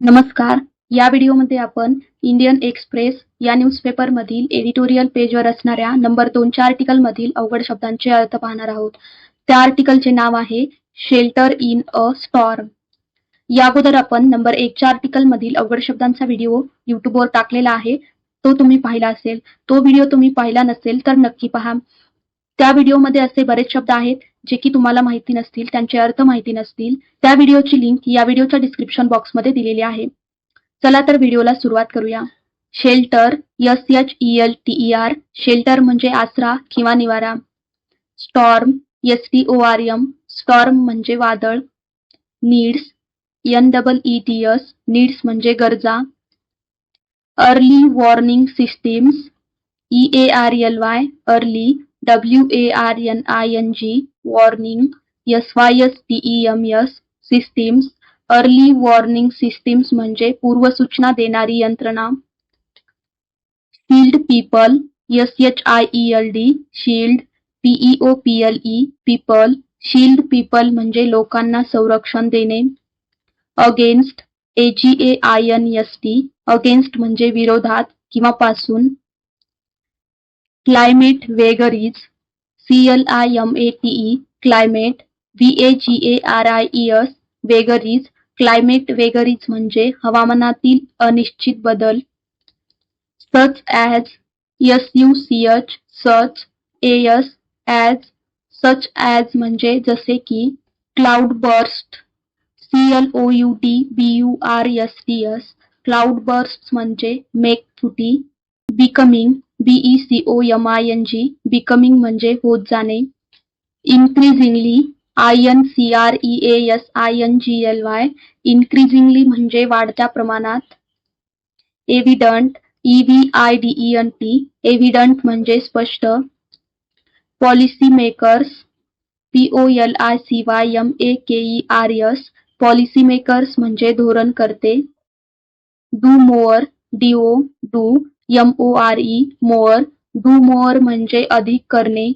नमस्कार. या व्हिडिओमध्ये आपण इंडियन एक्सप्रेस या न्यूजपेपर मधील एडिटोरियल पेजवर असणाऱ्या नंबर दोनच्या आर्टिकल मधील अवघड शब्दांचे अर्थ पाहणार आहोत. त्या आर्टिकलचे नाव आहे शेल्टर इन अ स्टॉर्म. या अगोदर आपण नंबर एकच्या आर्टिकल मधील अवघड शब्दांचा व्हिडिओ युट्यूबवर टाकलेला आहे. तो तुम्ही पाहिला असेल. तो व्हिडिओ तुम्ही पाहिला नसेल तर नक्की पहा. त्या व्हिडिओमध्ये असे बरेच शब्द आहेत. जे की तुम्हाला माहिती नसतील त्यांचे अर्थ माहिती नसतील त्या व्हिडिओची लिंक या व्हिडिओच्या डिस्क्रिप्शन बॉक्समध्ये दिलेली आहे. चला तर व्हिडिओला सुरुवात करूया. Shelter S H E L T E R shelter म्हणजे आसरा किंवा निवारा. Storm S T O R M storm म्हणजे वादळ. Needs N double E T S needs म्हणजे गरजा. Early warning systems E A R L Y early W A R N I N G warning S Y S T E M S systems early warning systems म्हणजे पूर्वसूचना देणारी यंत्रणा. Shield people S H I E L D shield P E O P L E people shield people म्हणजे लोकांना संरक्षण देणे. Against A G A I N S T against म्हणजे विरोधात किंवा पासून. Climate vagaries C L I M A T E climate V A G A R I E S vagaries climate vagaries म्हणजे हवामानातील अनिश्चित बदल. Such as S U C H such S as such as म्हणजे जसे की cloudburst C L O U T B U R S T S cloudburst म्हणजे मेघ फुटी becoming B E C O M I N G becoming म्हणजे होत जाणे. Increasingly I N C R E A S I N G L Y increasingly म्हणजे वाढत्या प्रमाणात. Evident E V I D E N T evident म्हणजे स्पष्ट. Policy makers P O L I C Y M A K E R S policy makers म्हणजे धोरण करते. Do more D O do M O R E more. Do more म्हणजे अधिक करणे.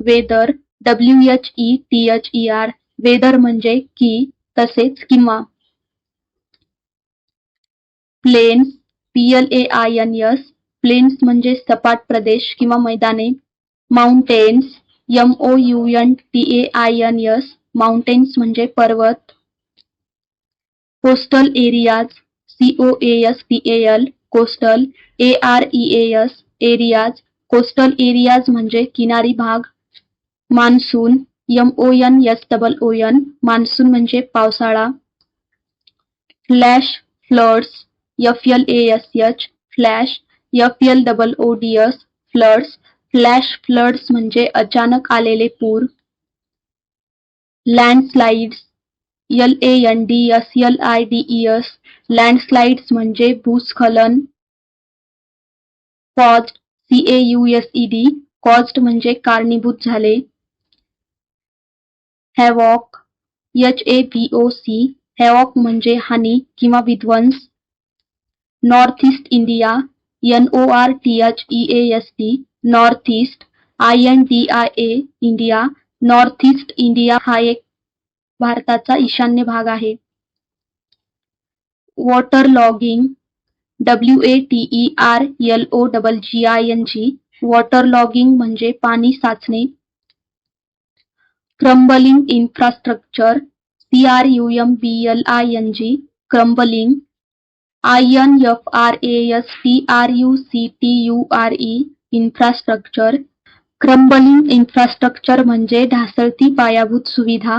Whether W H E T H E R whether म्हणजे की तसेच किंवा. Plains P L A I N S plains म्हणजे सपाट प्रदेश किंवा मैदाने. Mountains M O U N T A I N S mountains म्हणजे पर्वत. Coastal areas C O A S T A L coastal A R E S areas coastal areas म्हणजे किनारी भाग. Monsoon M O N S double O N monsoon म्हणजे पावसाळा. Flash floods F L A S H flash F L double O D S floods flash floods म्हणजे अचानक आलेले पूर. Landslides L A N D S L I D E S landslides म्हणजे भूस्खलन caused C A U S E D caused म्हणजे कारणीभूत झाले havoc H A V O C havoc म्हणजे हानी किंवा विध्वंस north east India N O R T H E S T north east I N D I A India north east India हा एक भारताचा ईशान्य भाग आहे. Water logging W A T E R L O double G I N G water logging म्हणजे पाणी साचणे. Crumbling infrastructure C R U M B L I N G crumbling I N F R A S T R U C T U R E infrastructure crumbling infrastructure म्हणजे ढासळती पायाभूत सुविधा.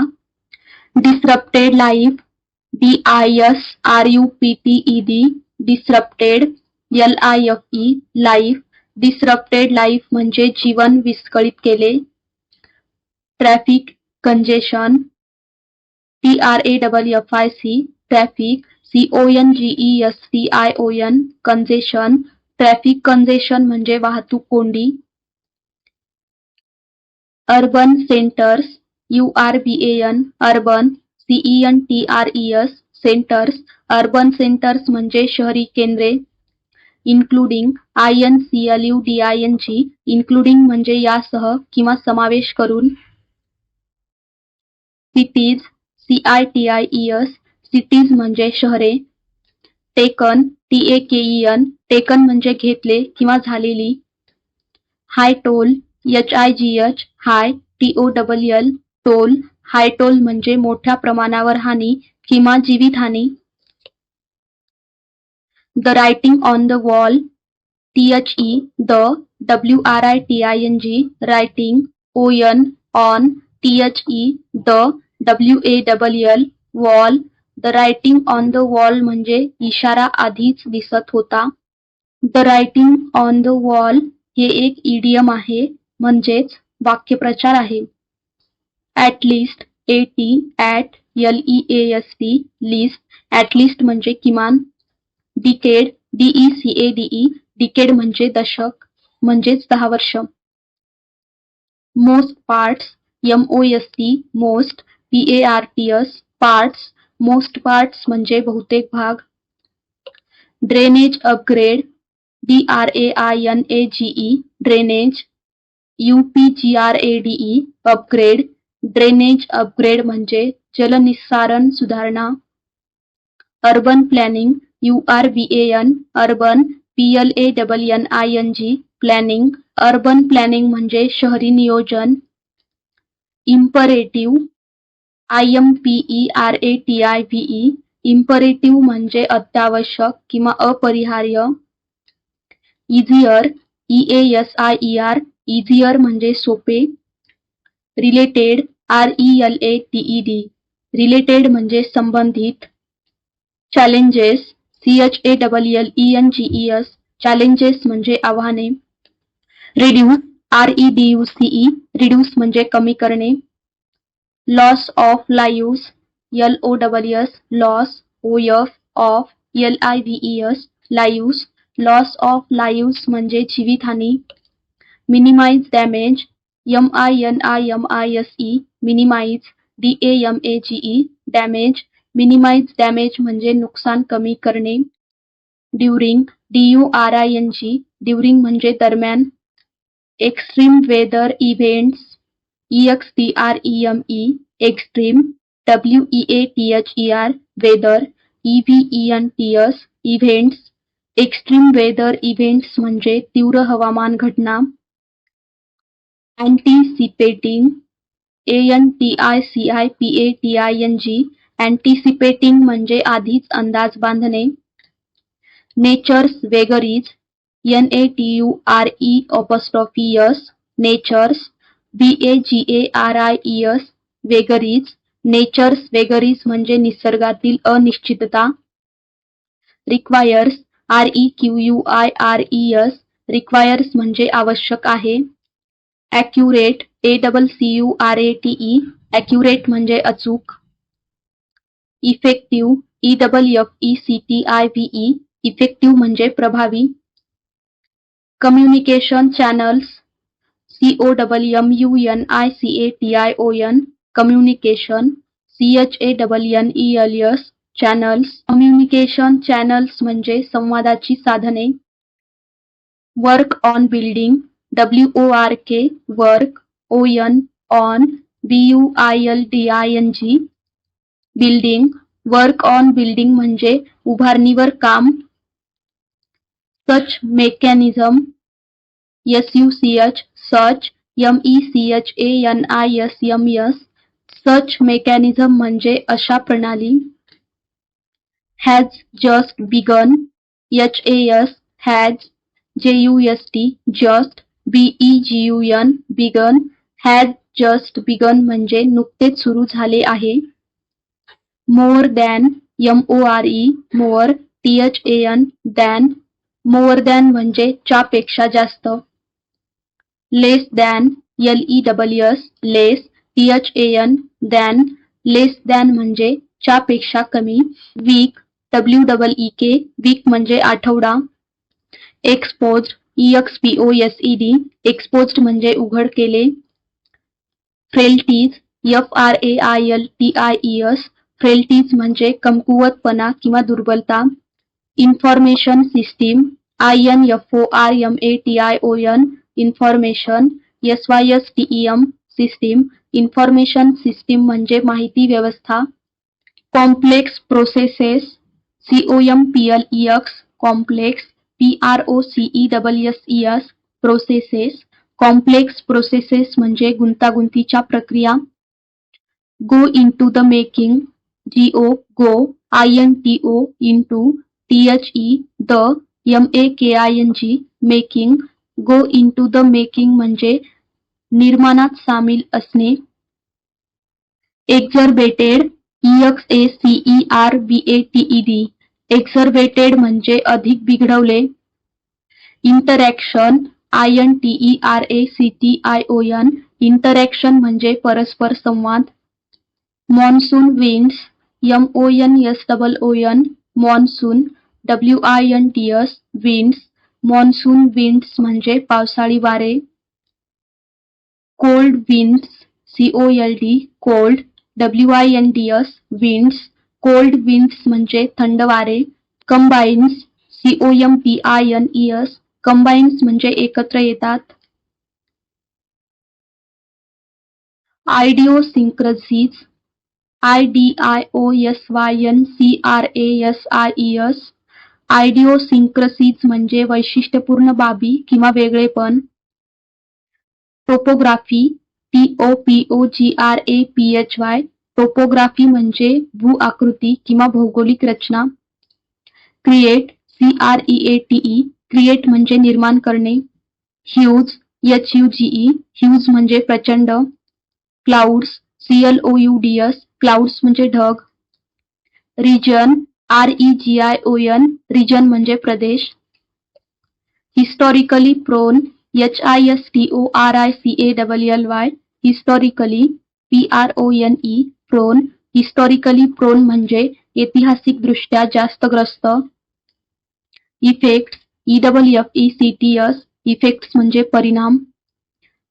Disrupted life D I S R U P T E D disrupted L I F E life disrupted life म्हणजे जीवन विस्कळीत केले. Traffic congestion T R A double F I C traffic C O N G E S T I O N congestion traffic congestion म्हणजे वाहतूक कोंडी. Urban centres U R B A N urban C E N T R E S centres urban centres म्हणजे शहरी केंद्रे including I N C L U D I N G including म्हणजे यासह किंवा समावेश करून. Cities C I T I E S cities म्हणजे शहरे. Taken T A K E N taken म्हणजे घेतले किंवा झालेली. High toll H I G H high T O double L toll high toll म्हणजे मोठ्या प्रमाणावर हानी किंवा जीवितहानी the writing on the wall T H E the W R I T I N G writing O N on T H E the W A double L wall the writing on the wall म्हणजे इशारा आधीच दिसत होता. The writing on the wall हे एक EDM आहे म्हणजेच वाक्यप्रचार आहे. At least A T at L E A S T least at least म्हणजे किमान decade D E C A D E decade म्हणजे दशक, म्हणजेच वर्ष. Most parts M O S T most P A R T S parts most parts म्हणजे बहुतेक भाग. Drainage upgrade D R A I N A G E drainage U P G R A D E upgrade drainage upgrade म्हणजे जलनिस्सारण सुधारणा urban planning U R B N urban P L A double N I N G planning urban planning म्हणजे शहरी नियोजन imperative I M P E R A T I E imperative म्हणजे अत्यावश्यक किंवा अपरिहार्य easier E A S I E R easier म्हणजे सोपे related R E L A T E D related म्हणजे संबंधित. Challenges C H A double L E N G E S challenges आव्हाने. Reduce R E D U C E reduce म्हणजे कमी करणे. Loss of lives L O double S loss O F of L I V E S lives loss of lives म्हणजे जीवितहानी. Minimise damage M I N I M I S E minimise D A M A G E damage minimise damage म्हणजे नुकसान कमी करणे. During D U R I N G during म्हणजे दरम्यान. Extreme weather events E X T R E M E extreme W E A T H E R weather E V E N T S events extreme weather events म्हणजे तीव्र हवामान घटना. Anticipating A N T I C I P A T I N G anticipating म्हणजे आधीच अंदाज बांधणे. Nature's vagaries N A T U R E apostrophe S nature's B A G A R I E S vagaries nature's vagaries म्हणजे निसर्गातील अनिश्चितता. Requires R E Q U I R E S requires म्हणजे आवश्यक आहे. Accurate A double C U R A T E accurate म्हणजे अचूक. Effective E double F E C T I V E effective म्हणजे प्रभावी. Communication channels C O double M U N I C A T I O N communication C H A double N E L S channels communication channels म्हणजे संवादाची साधने. Work on building W O R K work O N on B U I L D I N G building work on building म्हणजे काम such mechanism S U C H such M E C H A N I S M S such mechanism अशा प्रणाली has just begun H A S has J U S T just B E G U begun has just begun म्हणजे नुकतेच सुरू झाले आहे. More than M O R E more T H A N than more than म्हणजे च्या पेक्षा जास्त. Less than L E double S less T H A N than less than म्हणजे च्या पेक्षा कमी. वीक डब्ल्यू डबल ई के week म्हणजे आठवडा. Expose E X P O S E D exposed म्हणजे उघड केले. Frailties F R A I L T I S frailties म्हणजे कमकुवतपणा किंवा दुर्बलता. Information system I N F O R M A T I O N information S Y S T E M system information system म्हणजे माहिती व्यवस्था. Complex processes C O M P L E X complex P R O C E double S E S processes complex processes म्हणजे गुंतागुंतीच्या प्रक्रिया. Go into the making G O go I N T O into T H E the M A K I N G making go into the making म्हणजे निर्माणात सामील असणे. Exacerbated E X A C E R B A T E D exacerbated म्हणजे अधिक बिघडवले. Interaction I N T E R A C T I O N interaction म्हणजे परस्पर संवाद. Monsoon winds M O N S double O N monsoon W I N T S winds monsoon winds म्हणजे पावसाळी वारे. Cold winds C O L D cold W I N D S winds cold winds म्हणजे थंड वारे combines C O M P I N E S combines म्हणजे एकत्र येतात. Idiosyncrasies I D I O S Y N C R A S I E S idiosyncrasies म्हणजे वैशिष्ट्यपूर्ण बाबी किंवा वेगळेपण. Topography T O P O G R A P H Y topography भू आकृती किंवा भौगोलिक रचना. Create C R E A T E create म्हणजे निर्माण करणे. Huge H U G E huge प्रचंड. Clouds C L O U D S clouds ढग. Region R E G I O N region Pradesh. Historically prone H I S T O R I C A double L Y historically P R O N E prone historically prone म्हणजे ऐतिहासिक दृष्ट्या जास्त ग्रस्त effects E double F E C T S effects म्हणजे परिणाम.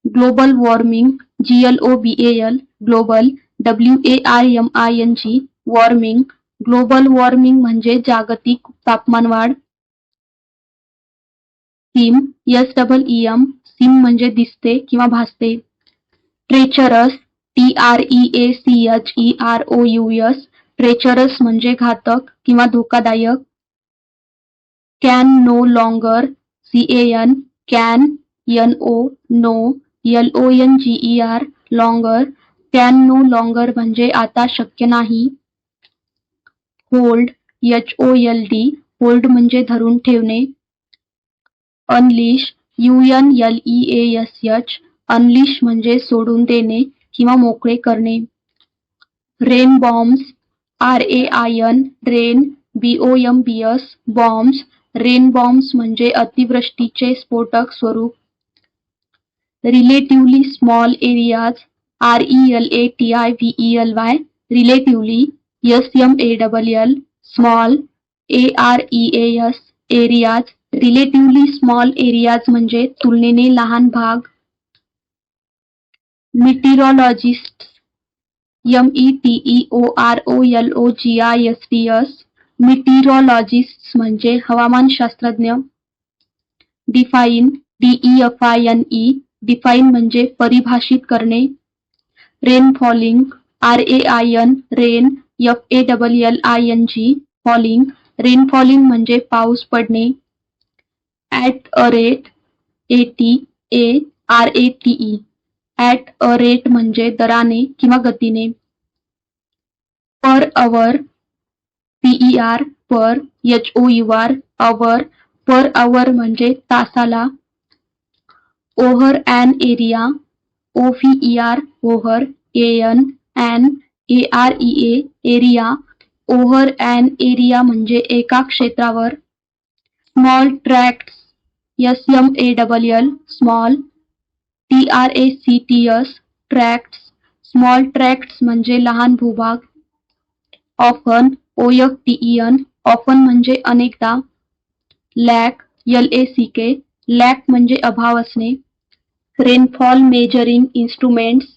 Global warming G L O B A L global W A I M I N G warming global warming म्हणजे जागतिक तापमानवाढ seem S double E M seem म्हणजे दिसते किंवा भासते. Treacherous T R E A C H E R O U S treacherous म्हणजे घातक किंवा धोकादायक. Can no longer C A N can N O no L O N G E R longer can no longer म्हणजे आता शक्य नाही. Hold H O L D hold म्हणजे धरून ठेवणे. Unleash U N L E S H unleash म्हणजे सोडून देणे. किंवा मोकळे करणे. Rain bombs R A I N rain B O M B S bombs rain bombs म्हणजे अतिवृष्टीचे स्फोटक स्वरूप. Relatively small areas R E L A T I V E L Y relatively S M A double L small A R E S areas relatively small areas म्हणजे तुलनेने लहान भाग. Meteorologist M E T E O R O L O G I S T S meteorologist म्हणजे हवामानशास्त्रज्ञ define D E F I N E define म्हणजे परिभाषित करणे. Rain falling R A I N rain F A double L I N G falling rain falling म्हणजे पाऊस पडणे. At a rate A T A R A T E at a rate म्हणजे दराने किंवा गतीने. Per hour P E R per H O U R hour per hour म्हणजे तासाला. Over an area O E R over N an A R E A area over an area म्हणजे एका क्षेत्रावर. Small tracts S M A double L small T R A C T S tracts small tracts म्हणजे लहान भूभाग. Often O F T E N often अनेकदा. Lack L A C K lack अभाव rainfall measuring instruments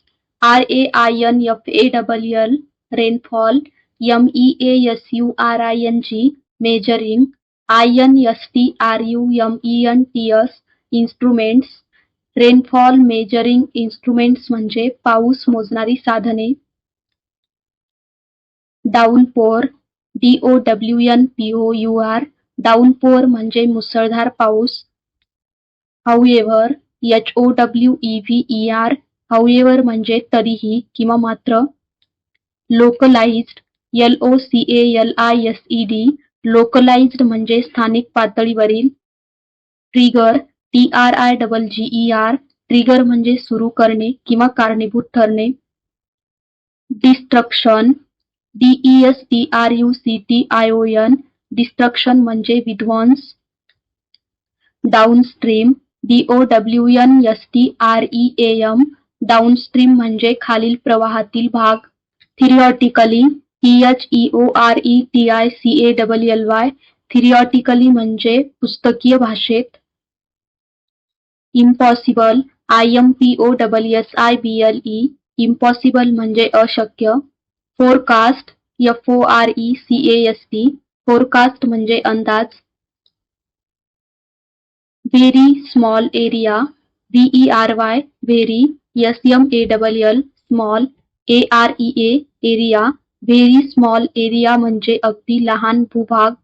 R A I N F A double L rainfall M E S U R I N G measuring I N S T R U M E N T S instruments rainfall measuring instruments म्हणजे पाऊस मोजणारी साधने. Downpour D O W N P O U R downpour म्हणजे मुसळधार पाऊस. However H O W E V E R however म्हणजे तरीही किंवा मात्र. Localised L O C A L I S E D localised म्हणजे स्थानिक पातळीवरील. Trigger T R I double G E R trigger म्हणजे सुरू करणे किंवा कारणीभूत ठरणे. Destruction D S T R U C T I O N destruction म्हणजे विध्वंस. Downstream D O W N S T R E A M downstream म्हणजे खालील प्रवाहातील भाग. Theoretically T H E O R E T I C A double L Y theoretically म्हणजे पुस्तकीय भाषेत. Impossible I M P O double S I B L E impossible म्हणजे अशक्य forecast F O R E C S T forecast म्हणजे अंदाज very small area V E R Y very S M A double L small A R E A area very small area म्हणजे अगदी लहान भूभाग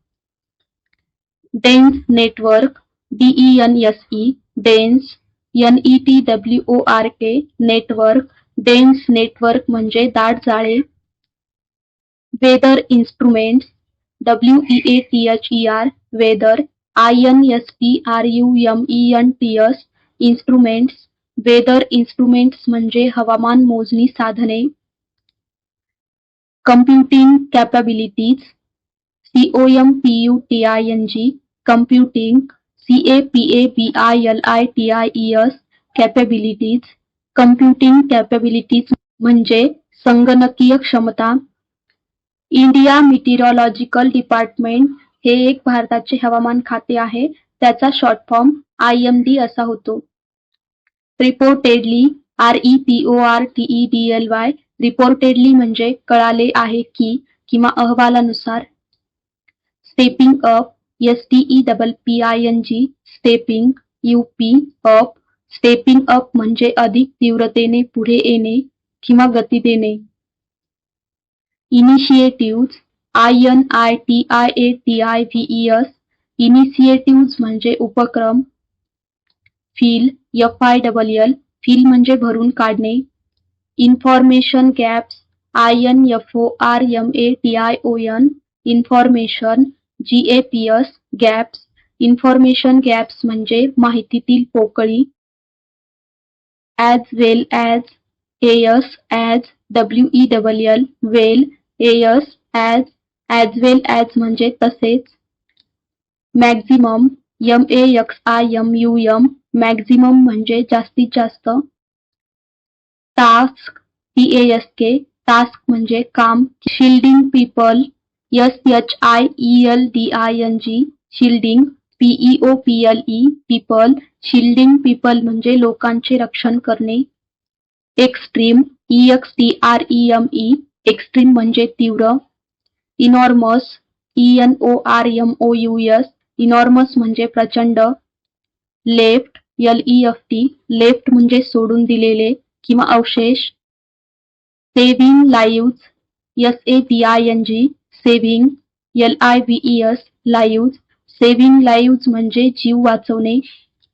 dense network D E N S E dense N E T W O R K network dense network म्हणजे दाट जाळे. Weather instruments W E A T H E R weather I N S T R U M E N T S instruments weather instruments म्हणजे हवामान मोजणी साधने. Computing capabilities C O M P U T I N G computing C A P A B I L I T I E S capabilities computing capabilities म्हणजे संगणकीय क्षमता. India मिटिरॉलॉजिकल department हे एक भारताचे हवामान खाते आहे. त्याचा short form I M D असा होतो. Reportedly R E P O R T E D L Y reportedly म्हणजे कळाले आहे की किंवा अहवालानुसार. Stepping up S T E double P I N G stepping U P up stepping up म्हणजे अधिक तीव्रतेने, पुढे येणे किंवा गती देणे. Initiative I N I T I A T I V S initiative म्हणजे उपक्रम. Fill F I double L fill म्हणजे भरून काढणे. Information gaps I N F O R M A T I O N information G A P S gaps information gaps म्हणजे माहितीतील पोकळी. Well as S as W double L well S as as well as म्हणजे तसेच. Maximum M A X I M U M maximum जास्तीत जास्त. Task T S K task काम. Shielding people S H I E L D I N G shielding P E O P L E people shielding people म्हणजे लोकांचे रक्षण करणे. Extreme E X T R E M E extreme म्हणजे तीव्र. Enormous E N O R M O U S enormous म्हणजे प्रचंड. Left L E F T left म्हणजे सोडून दिलेले किंवा अवशेष. Saving live S A B I N G saving L I V S live saving live म्हणजे जीव वाचवणे.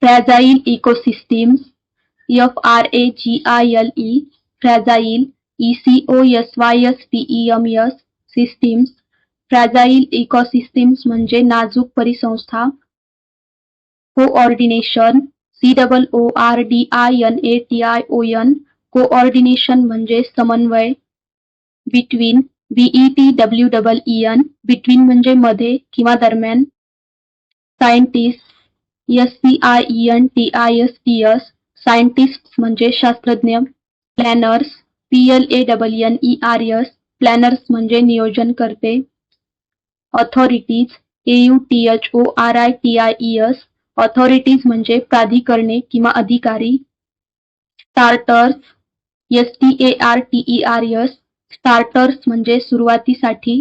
Fragile ecosystems F R A G I L E fragile E C O S Y S T E M S systems fragile ecosystems म्हणजे नाजूक परिसंस्था. Coordination C double O R D I N A T I O N coordination म्हणजे समन्वय. Between B E T W double E N between म्हणजे मध्ये किंवा दरम्यान. Scientist S C I E N T I S T S scientist म्हणजे शास्त्रज्ञ. Planners P L A double N E R S planners म्हणजे नियोजन करते authorities A U T H O R I T I E S authorities म्हणजे प्राधिकरणे किंवा अधिकारी. Starters S T A R T E R S starters म्हणजे सुरुवातीसाठी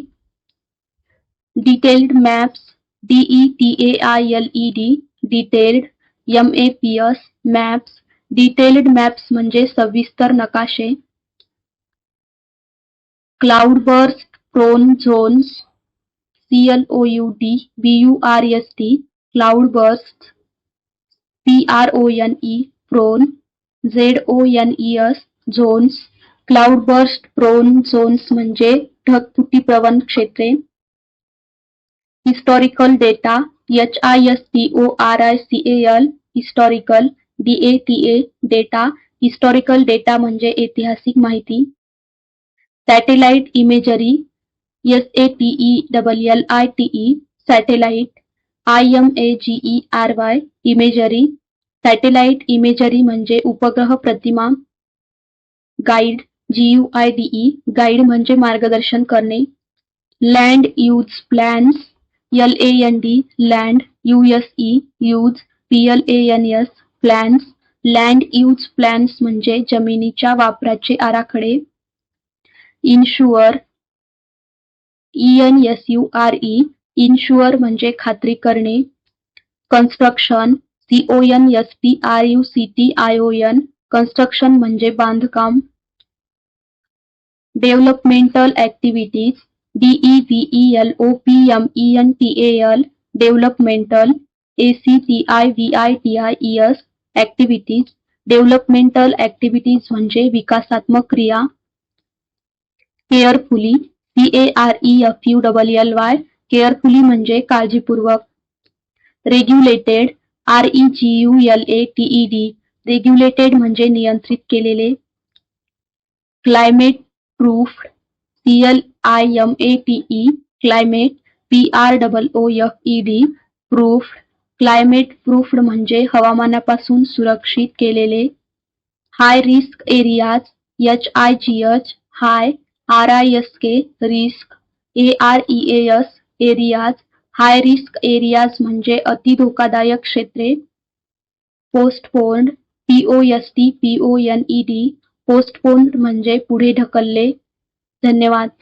detailed maps D E T A I L E D detailed M A P S maps detailed maps म्हणजे सविस्तर नकाशे cloud prone zones C L O U D B U R S T cloud P R O N E prone Z O N E S zones cloud burst prone zones म्हणजे ढगफुटी प्रवण क्षेत्रे. Historical data H I S T O R I C L historical D A T A data historical data म्हणजे ऐतिहासिक माहिती. Satellite imagery S A T E double L I T E satellite I M A G E R Y imagery satellite imagery म्हणजे उपग्रह प्रतिमा. Guide G U I B E guide म्हणजे मार्गदर्शन करणे. Land use plans L A N D land U S E use P L A N S plans land use plans म्हणजे जमिनीच्या वापराचे आराखडे. Ensure E N S U R E ensure म्हणजे खात्री करणे. Construction C O N S P R U C T I O N construction म्हणजे बांधकाम. Developmental activities D E V L O P M E N T A L developmental A C T I V I T I E S activities developmental activities म्हणजे विकासात्मक क्रिया. Carefully C A R E F U double L Y carefully म्हणजे काळजीपूर्वक. Regulated R E G U L A T E D regulated म्हणजे नियंत्रित केलेले. Climate proof C L I M A T E climate P R double O F E D proof climate proofed म्हणजे हवामानापासून सुरक्षित केलेले. High risk areas H I G H high R I S K risk A R E S areas high risk areas म्हणजे अति धोकादायक क्षेत्रे. Postponed P O S T P O N E D postponed म्हणजे पुढे ढकलले. धन्यवाद.